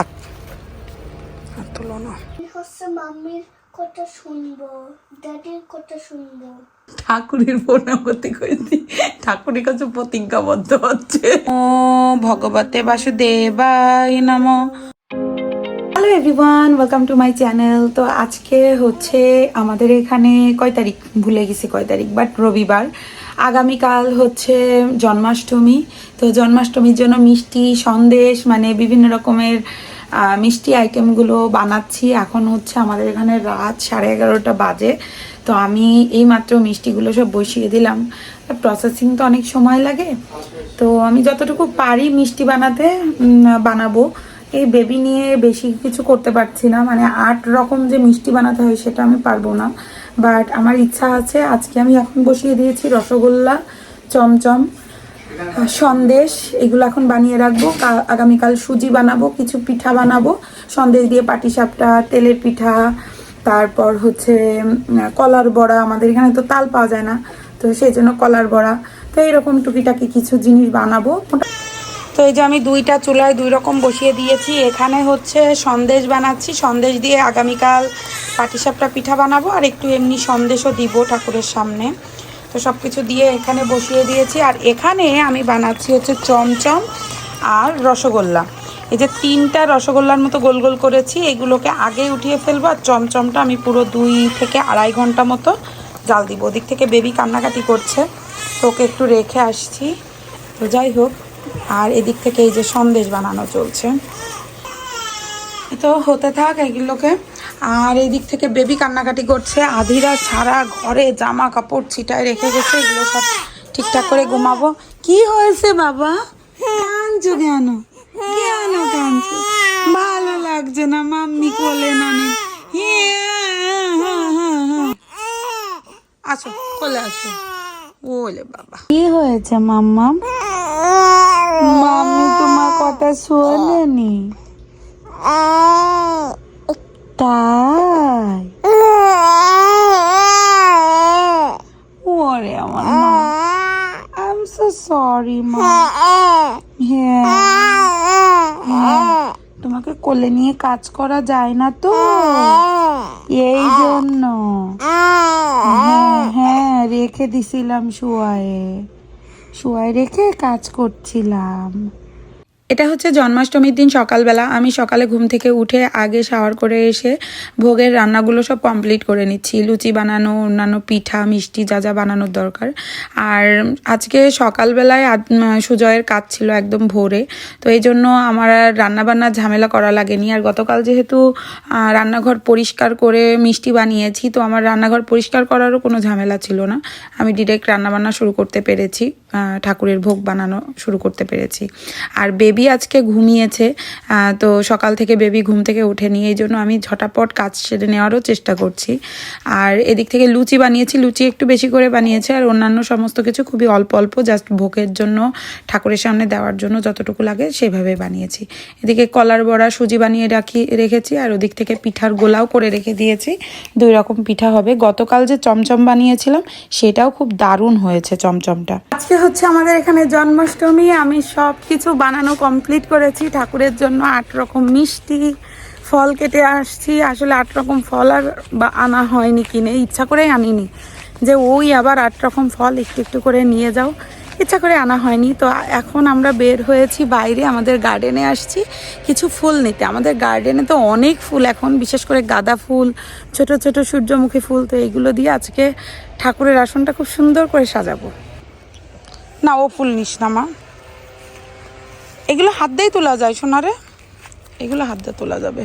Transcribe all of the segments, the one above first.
থাক। আর তুলো না হচ্ছে মাম্মির কথা শুনব ড্যাডির কথা শুনব। ঠাকুরের প্রণামতি করেছি ঠাকুরের কাছে প্রতিজ্ঞাবদ্ধ হচ্ছে। ও ভগবতে বাসুদেবায় নম। Hello everyone welcome to my channel তো আজকে হচ্ছে আমাদের এখানে কয় তারিখ? ভুলে গেছি কয় তারিখ বাট রবিবার। আগামীকাল হচ্ছে জন্মাষ্টমী। তো জন্মাষ্টমীর জন্য মিষ্টি সন্দেশ মানে বিভিন্ন রকমের মিষ্টি আইটেমগুলো বানাচ্ছি। এখন হচ্ছে আমাদের এখানে রাত সাড়ে এগারোটা বাজে। তো আমি এই মাত্র মিষ্টিগুলো সব বসিয়ে দিলাম। প্রসেসিং তো অনেক সময় লাগে। তো আমি যতটুকু পারি মিষ্টি বানাতে বানাবো। এই বেবি নিয়ে বেশি কিছু করতে পারছি না। মানে আট রকম যে মিষ্টি বানাতে হয় সেটা আমি পারব না। বাট আমার ইচ্ছা আছে, আজকে আমি এখন বসিয়ে দিয়েছি রসগোল্লা, চমচম। সন্দেশ, এগুলো এখন বানিয়ে রাখব। আগামীকাল সুজি বানাবো, কিছু পিঠা বানাবো। সন্দেশ দিয়ে পাটিসাপটা, তেলের পিঠা, তারপর হচ্ছে কলার বড়া। আমাদের এখানে তো তাল পাওয়া যায় না, তো সেই জন্য কলার বড়া। তো এরকম টুকিটাকি কিছু জিনিস বানাবো। তো এই যে আমি দুইটা চুলায় দুই রকম বসিয়ে দিয়েছি। এখানে হচ্ছে সন্দেশ বানাচ্ছি। সন্দেশ দিয়ে আগামীকাল পাটিসাপটা পিঠা বানাবো। আর একটু এমনি সন্দেশও দিব ঠাকুরের সামনে। তো সব কিছু দিয়ে এখানে বসিয়ে দিয়েছি। আর এখানে আমি বানাচ্ছি হচ্ছে চমচম আর রসগোল্লা। এই যে তিনটা রসগোল্লার মতো গোল গোল করেছি, এগুলোকে আগে উঠিয়ে ফেলব আর চমচমটা আমি পুরো দুই থেকে আড়াই ঘণ্টা মতো জাল দিব। ওদিক থেকে বেবি কান্নাকাটি করছে, তো ওকে একটু রেখে আসছি। তো যাই হোক, আর এদিক থেকে এই যে সন্দেশ বানানো চলছে। তো হতে থাক এগুলোকে। আর এই দিক থেকে বেবি কান্নাকাটি করছে। আধিরা সারা ঘরে জামা কাপড় ছিটায় রেখে গেছে, এগুলো সব ঠিকঠাক করে ঘুমাবো। কি হয়েছে বাবা? কাঁদছো কেন? কেন কাঁদছো? ভালো লাগছে না, মাম্মি কোলে না নে। আসো, কোলে আসো। ওলে বাবা। কি হয়েছে, মাম্মা? মাম্মি তোমার কথা শোনেনি। তাই? আমার মা আই সরি মা। হ্যাঁ। হ্যাঁ। তোমাকে কোলে নিয়ে কাজ করা যায় না তো? এই জন্য। হ্যাঁ হ্যাঁ রেখে দিছিলাম শুয়ায়ে। শুয়ায় রেখে কাজ করছিলাম। এটা হচ্ছে জন্মাষ্টমীর দিন সকালবেলা। আমি সকালে ঘুম থেকে উঠে আগে শাওয়ার করে এসে ভোগের রান্নাগুলো সব কমপ্লিট করে নিচ্ছি। লুচি বানানো, অন্যান্য পিঠা, মিষ্টি যা যা বানানোর দরকার। আর আজকে সকালবেলায় সুজয়ের কাজ ছিল একদম ভোরে। তো এই জন্য আমার আর রান্নাবান্নার ঝামেলা করা লাগেনি। আর গতকাল যেহেতু রান্নাঘর পরিষ্কার করে মিষ্টি বানিয়েছি, তো আমার রান্নাঘর পরিষ্কার করারও কোনো ঝামেলা ছিল না। আমি ডিরেক্ট রান্নাবান্না শুরু করতে পেরেছি। ঠাকুরের ভোগ বানানো শুরু করতে পেরেছি। আর বেবি আজকে ঘুমিয়েছে তো সকাল থেকে বেবি ঘুম থেকে ওঠেনি এই জন্য আমি ঝটাপট কাজ সেরে নেওয়ারও চেষ্টা করছি। আর এদিক থেকে লুচি বানিয়েছি, লুচি একটু বেশি করে বানিয়েছে আর অন্যান্য সমস্ত কিছু খুবই অল্প অল্প জাস্ট ভোগের জন্য, ঠাকুরের সামনে দেওয়ার জন্য যতটুকু লাগে সেভাবে বানিয়েছি। এদিকে কলার বড়া সুজি বানিয়ে রাখি, রেখেছি আর ওদিক থেকে পিঠার গোলাও করে রেখে দিয়েছি। দুই রকম পিঠা হবে। গতকাল যে চমচম বানিয়েছিলাম সেটাও খুব দারুণ হয়েছে চমচমটা। আজকে হচ্ছে আমাদের এখানে জন্মাষ্টমী, আমি সব কিছু বানানো কমপ্লিট করেছি। ঠাকুরের জন্য আট রকম মিষ্টি ফল কেটে আসছি। আসলে আট রকম ফল আর বা আনা হয়নি কিনে, ইচ্ছা করেই আনিনি। যে ওই আবার আট রকম ফল একটু একটু করে নিয়ে যাও। ইচ্ছা করে আনা হয়নি। তো এখন আমরা বের হয়েছি বাইরে, আমাদের গার্ডেনে আসছি কিছু ফুল নিতে। আমাদের গার্ডেনে তো অনেক ফুল এখন, বিশেষ করে গাঁদা ফুল, ছোট ছোট সূর্যমুখী ফুল, তো এইগুলো দিয়ে আজকে ঠাকুরের আসনটা খুব সুন্দর করে সাজাবো। না, ও ফুল নিস না, মা। এগুলো হাত দিয়েই তোলা যায় সোনারে? এগুলো হাত দিয়ে তোলা যাবে।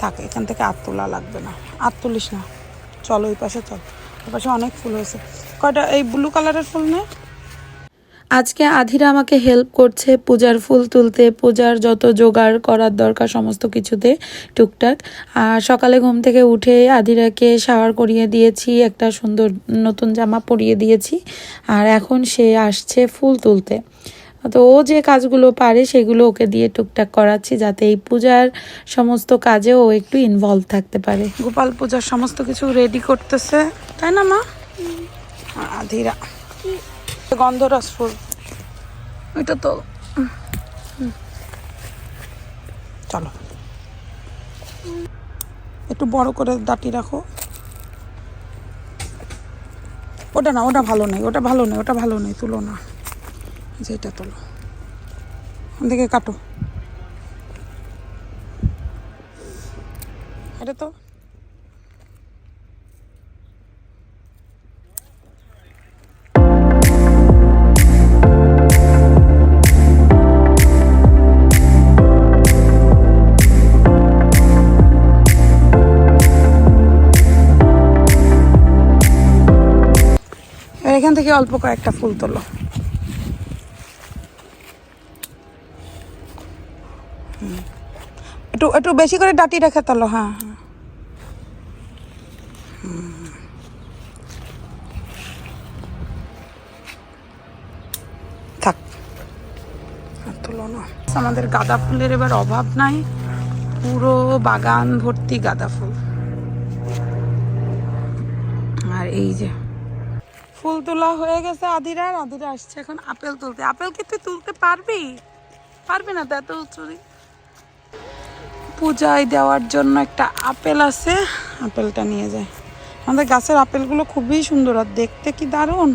থাকে, এখান থেকে আর তোলা লাগবে না। আর তুলিস না। চলো ওই পাশে চল। ওই পাশে অনেক ফুল হয়েছে। কয়টা? এই ব্লু কালারের ফুল নে আজকে আধিরা আমাকে হেল্প করছে পূজার ফুল তুলতে, পূজার যত জোগাড় করার দরকার সমস্ত কিছুতে টুকটাক। আর সকালে ঘুম থেকে উঠে আধিরাকে শাওয়ার করিয়ে দিয়েছি, একটা সুন্দর নতুন জামা পরিয়ে দিয়েছি। আর এখন সে আসছে ফুল তুলতে। তো ও যে কাজগুলো পারে সেগুলো ওকে দিয়ে টুকটাক করাচ্ছি যাতে এই পূজার সমস্ত কাজে ও একটু ইনভলভ থাকতে পারে। গোপাল পূজার সমস্ত কিছু রেডি করতেছে, তাই না মা? আধিরা। গন্ধরস ফুল ওইটা তো চলো। একটু বড় করে দাঁটি রাখো। ওটা না ওটা ভালো নেই ওটা ভালো নেই ওটা ভালো নেই তুলো না। যেটা তোলো। দেখে কাটো। এটা তো থেকে অল্প কয়েকটা ফুল তোলো। একটু একটু বেশি করে ডাটি রেখে তোলো হ্যাঁ হ্যাঁ। থাক। তোলো না। আমাদের গাঁদা ফুলের এবার অভাব নাই। পুরো বাগান ভর্তি গাঁদা ফুল। আর এই যে ফুল তোলা হয়ে গেছে আদিরার আদিরা আসছে এখন আপেল তুলতে। আপেল কি তুই তুলতে পারবি? পারবি না তো এত উঁচুরি পূজায় দেওয়ার জন্য একটা আপেল আছে আপেলটা নিয়ে যায়। আমাদের গাছের আপেলগুলো খুবই সুন্দর আর দেখতে কি দারুণ?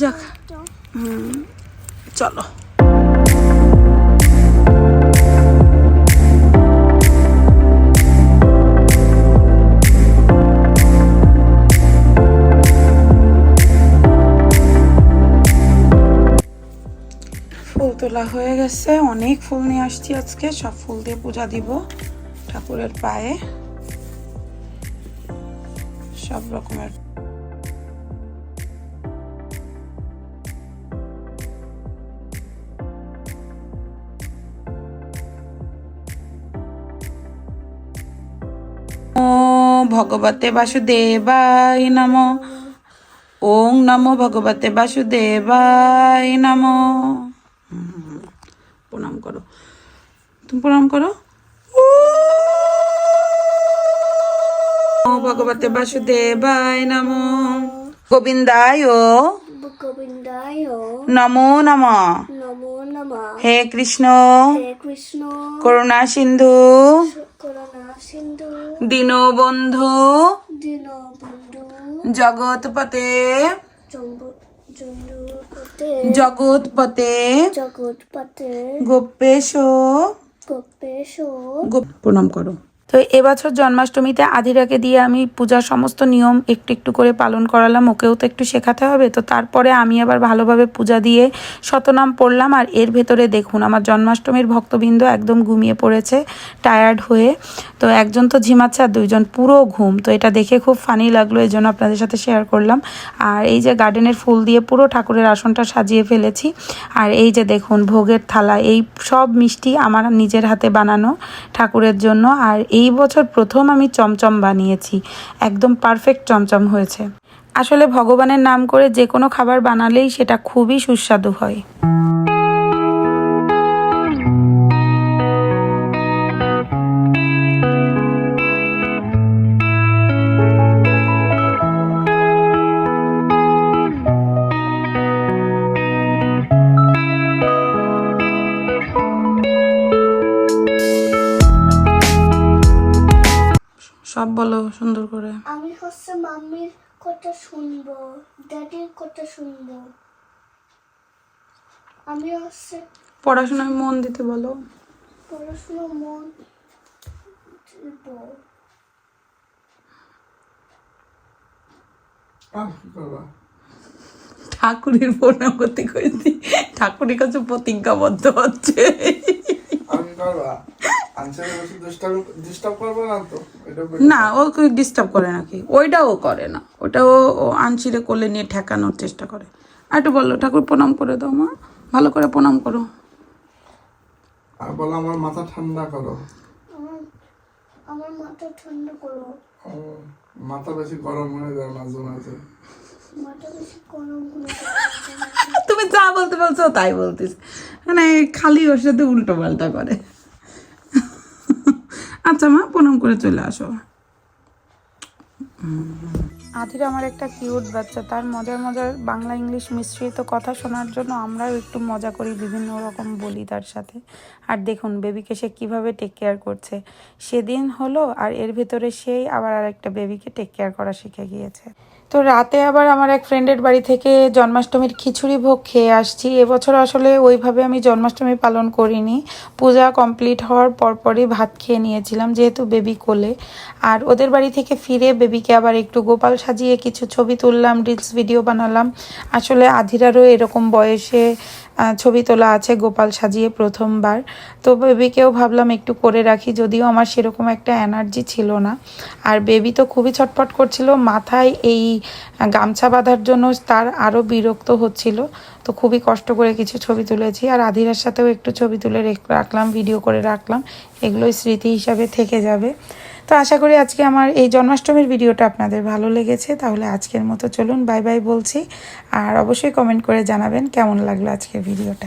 যাক। হুম চলো। তোলা হয়ে গেছে। অনেক ফুল নিয়ে আসছি আজকে। সব ফুল দিয়ে পূজা দিব ঠাকুরের পায়ে। সব রকমের। ভগবতে বাসুদেবায় নম। ওং নমো ভগবতে বাসুদেবায় নম। প্রণাম করো। তুমি প্রণাম করো। ভগবতে বাসুদেবায় নম। গোবিন্দায় গোবিন্দায় নমো নম। নমো নমঃ। হে কৃষ্ণ। হে কৃষ্ণ। করুণা সিন্ধু। করুণা সিন্ধু। দীনবন্ধু দীনবন্ধু জগৎপতে। জম্বুপতে জগৎপতে জগৎপতে গোপেশ গোপেশ। প্রণাম করো। তো এবছর জন্মাষ্টমীতে আধিরাকে দিয়ে আমি পূজার সমস্ত নিয়ম একটু একটু করে পালন করালাম, ওকেও তো একটু শেখাতে হবে। তো তারপরে আমি আবার ভালোভাবে পূজা দিয়ে শতনাম পড়লাম আর এর ভেতরে দেখুন, আমার জন্মাষ্টমীর ভক্তবৃন্দ একদম ঘুমিয়ে পড়েছে টায়ার্ড হয়ে। তো একজন তো ঝিমাচ্ছে আর দুইজন পুরো ঘুম। তো এটা দেখে খুব ফানি লাগল এই জন্য আপনাদের সাথে শেয়ার করলাম। আর এই যে গার্ডেনের ফুল দিয়ে পুরো ঠাকুরের আসনটা সাজিয়ে ফেলেছি। আর এই যে দেখুন, ভোগের থালা, এই সব মিষ্টি আমার নিজের হাতে বানানো ঠাকুরের জন্য। আর এই বছর প্রথম আমি চমচম বানিয়েছি। একদম পারফেক্ট চমচম হয়েছে। আসলে ভগবানের নাম করে যে কোনো খাবার বানালেই সেটা খুবই সুস্বাদু হয়। আমি হচ্ছে পড়াশোনায় মন দিতে বলো। পড়াশোনা মন দিব। ঠাকুরের প্রণাম করতে কইছি ঠাকুরের কাছে প্রতিজ্ঞাবদ্ধ হচ্ছে আর কি করবা আনসারে বসে ডিস্টার্ব ডিস্টার্ব করবে না তো এটা না ও ডিস্টার্ব করে নাকি? ওইটাও করে না। ওটাও ও আনছিরে কোলে নিয়ে ঠেকানোর চেষ্টা করে। আর একটু বলল ঠাকুর প্রণাম করে দাও মা। ভালো করে প্রণাম করো। আর বলো আমার মাথা ঠান্ডা করো। আমার আমার মাথা ঠান্ডা করো। মাথা বেশি গরম হয়ে যায় মাঝে মাঝে। মাথা বেশি গরম তুমি যা বলতে বলছো তাই বলতিস। মানে খালি ওর সাথে উল্টো পাল্টা করে। আচ্ছা মা, প্রণাম করে চলে আসো। আধির আমার একটা কিউট বাচ্চা, তার মজার মজার বাংলা ইংলিশ মিশ্রিত কথা শোনার জন্য আমরাও একটু মজা করি, বিভিন্ন রকম বলি তার সাথে। আর দেখুন বেবিকে সে কীভাবে টেক কেয়ার করছে। সেদিন হলো আর এর ভেতরে সেই আবার আরেকটা বেবিকে টেক কেয়ার করা শিখে গিয়েছে। তো রাতে আবার আমার এক ফ্রেন্ডের বাড়ি থেকে জন্মাষ্টমীর খিচুড়ি ভোগ খেয়ে আসছি। এবছর আসলে ওইভাবে আমি জন্মাষ্টমী পালন করিনি। পূজা কমপ্লিট হওয়ার পরপরই ভাত খেয়ে নিয়েছিলাম যেহেতু বেবি কোলে। আর ওদের বাড়ি থেকে ফিরে বেবিকে আবার একটু গোপাল সাজিয়ে কিছু ছবি তুললাম রিলস ভিডিও বানালাম। আসলে আধিরারও এরকম বয়সে ছবি তোলা আছে, গোপাল সাজিয়ে প্রথমবার। তো বেবিকেও ভাবলাম একটু করে রাখি, যদিও আমার সেরকম একটা এনার্জি ছিল না। আর বেবি তো খুবই ছটফট করছিল, মাথায় এই গামছা বাঁধার জন্য তার আরও বিরক্ত হচ্ছিল। তো খুবই কষ্ট করে কিছু ছবি তুলেছি, আর আধিরার সাথেও একটু ছবি তুলে রেখ- রাখলাম, ভিডিও করে রাখলাম। এগুলোই স্মৃতি হিসাবে থেকে যাবে। তো আশা করি আজকে আমার এই জন্মাষ্টমীর ভিডিওটা আপনাদের ভালো লেগেছে। তাহলে আজকের মতো চলুন, বাই বাই বলছি। আর অবশ্যই কমেন্ট করে জানাবেন কেমন লাগল আজকের ভিডিওটা।